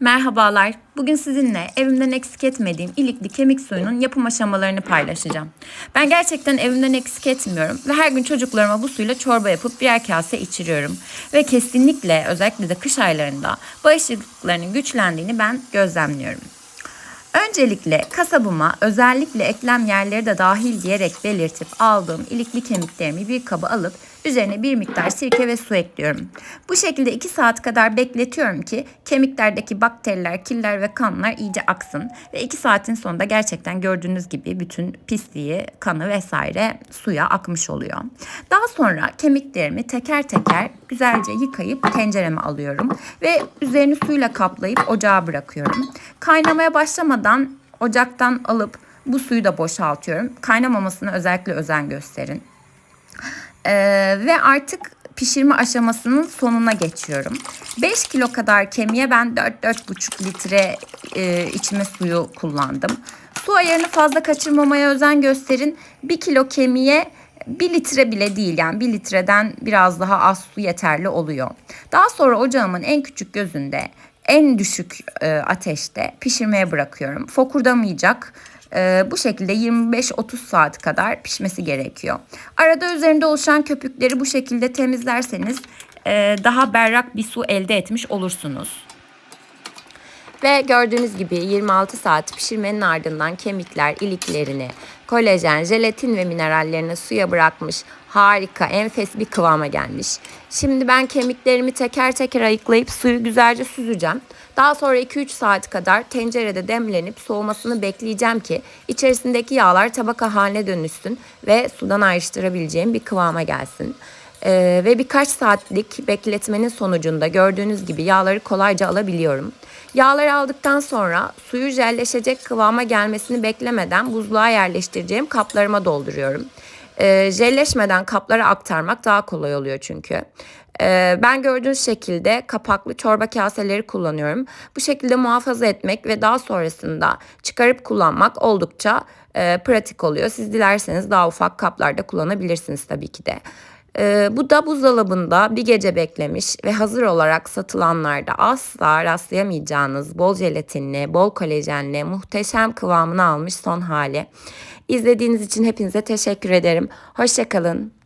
Merhabalar. Bugün sizinle evimden eksik etmediğim ilikli kemik suyunun yapım aşamalarını paylaşacağım. Ben gerçekten evimden eksik etmiyorum ve her gün çocuklarıma bu suyla çorba yapıp birer kase içiriyorum. Ve kesinlikle özellikle de kış aylarında bağışıklıklarının güçlendiğini ben gözlemliyorum. Öncelikle kasabıma özellikle eklem yerleri de dahil diyerek belirtip aldığım ilikli kemiklerimi bir kaba alıp üzerine bir miktar sirke ve su ekliyorum. Bu şekilde 2 saat kadar bekletiyorum ki kemiklerdeki bakteriler, killer ve kanlar iyice aksın. Ve 2 saatin sonunda gerçekten gördüğünüz gibi bütün pisliği, kanı vesaire suya akmış oluyor. Daha sonra kemiklerimi teker teker güzelce yıkayıp tencereme alıyorum. Ve üzerini suyla kaplayıp ocağa bırakıyorum. Kaynamaya başlamadan ocaktan alıp bu suyu da boşaltıyorum. Kaynamamasına özellikle özen gösterin. Ee, ve artık pişirme aşamasının sonuna geçiyorum. 5 kilo kadar kemiğe ben 4-4,5 litre e, içme suyu kullandım. Su ayarını fazla kaçırmamaya özen gösterin. 1 kilo kemiğe 1 litre bile değil yani 1 litreden biraz daha az su yeterli oluyor. Daha sonra ocağımın en küçük gözünde en düşük e, ateşte pişirmeye bırakıyorum. Fokurdamayacak. Ee, bu şekilde 25-30 saat kadar pişmesi gerekiyor. Arada üzerinde oluşan köpükleri bu şekilde temizlerseniz e, daha berrak bir su elde etmiş olursunuz. Ve gördüğünüz gibi 26 saat pişirmenin ardından kemikler iliklerini, kolajen, jelatin ve minerallerini suya bırakmış harika, enfes bir kıvama gelmiş. Şimdi ben kemiklerimi teker teker ayıklayıp suyu güzelce süzeceğim. Daha sonra 2-3 saat kadar tencerede demlenip soğumasını bekleyeceğim ki içerisindeki yağlar tabaka haline dönüşsün ve sudan ayrıştırabileceğim bir kıvama gelsin. Ee, ve birkaç saatlik bekletmenin sonucunda gördüğünüz gibi yağları kolayca alabiliyorum. Yağları aldıktan sonra suyu jelleşecek kıvama gelmesini beklemeden buzluğa yerleştireceğim kaplarıma dolduruyorum. E, jelleşmeden kaplara aktarmak daha kolay oluyor çünkü. E, ben gördüğünüz şekilde kapaklı çorba kaseleri kullanıyorum. Bu şekilde muhafaza etmek ve daha sonrasında çıkarıp kullanmak oldukça e, pratik oluyor. Siz dilerseniz daha ufak kaplarda kullanabilirsiniz tabii ki de. Ee, bu da buzdolabında bir gece beklemiş ve hazır olarak satılanlarda asla rastlayamayacağınız bol jelatinli, bol kolajenli, muhteşem kıvamını almış son hali. İzlediğiniz için hepinize teşekkür ederim. Hoşçakalın.